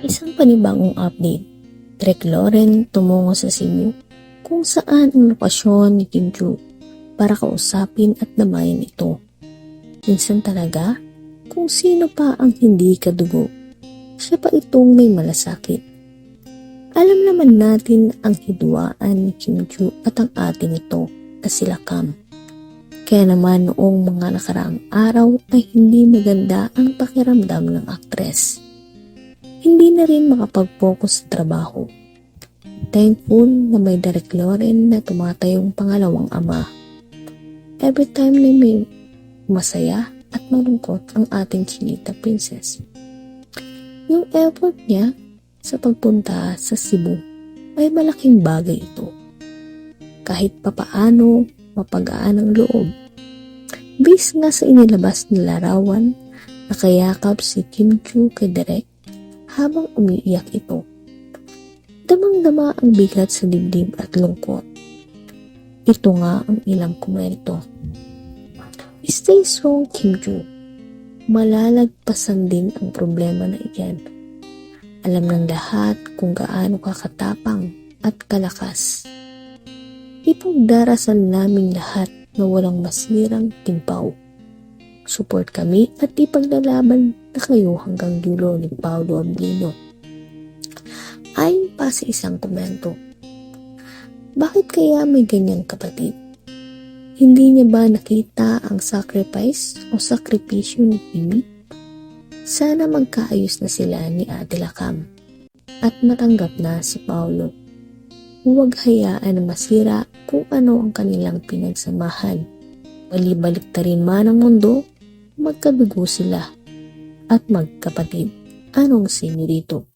Isang panibagong update. Trek Lauren tumungo sa Cebu kung saan ang lokasyon ni Kim para kausapin at damayin ito. Minsan talaga, kung sino pa ang hindi kadugo, siya pa itong may malasakit. Alam naman natin ang hidwaan ni Kim at ang ating ito na sila. Kaya naman noong mga nakaraang araw ay hindi maganda ang pakiramdam ng aktres. Na rin makapag-focus sa trabaho. Thankful na may Derek Loren na tumatayong pangalawang ama. Every time na may masaya at malungkot ang ating Chinita Princess. Yung effort niya sa pagpunta sa Cebu ay malaking bagay ito. Kahit papaano mapagaan ang loob. Bis nga sa inilabas ni larawan, nakayakap si Kim Chu kay Derek habang umiiyak ito. Damang-dama ang bigat sa dibdib at lungkot. Ito nga ang ilang komento. Stay strong, Kim Chu. Malalagpasan din ang problema na iyan. Alam ng lahat kung gaano ka katapang at kalakas. Ipagdarasal namin lahat na walang masirang timpaw. Support kami at ipaglalaban na kayo hanggang dulo ni Paolo Ablino. Ayon pa sa isang komento, bakit kaya may ganyang kapatid? Hindi niya ba nakita ang sacrifice o sakripisyo ni Kimi? Sana magkaayos na sila ni Ate Lakam at matanggap na si Paolo. Huwag hayaan na masira kung ano ang kanilang pinagsamahan. Balibalik ta rin man ang mundo, magkadugo sila at magkapatid. Anong sinirito?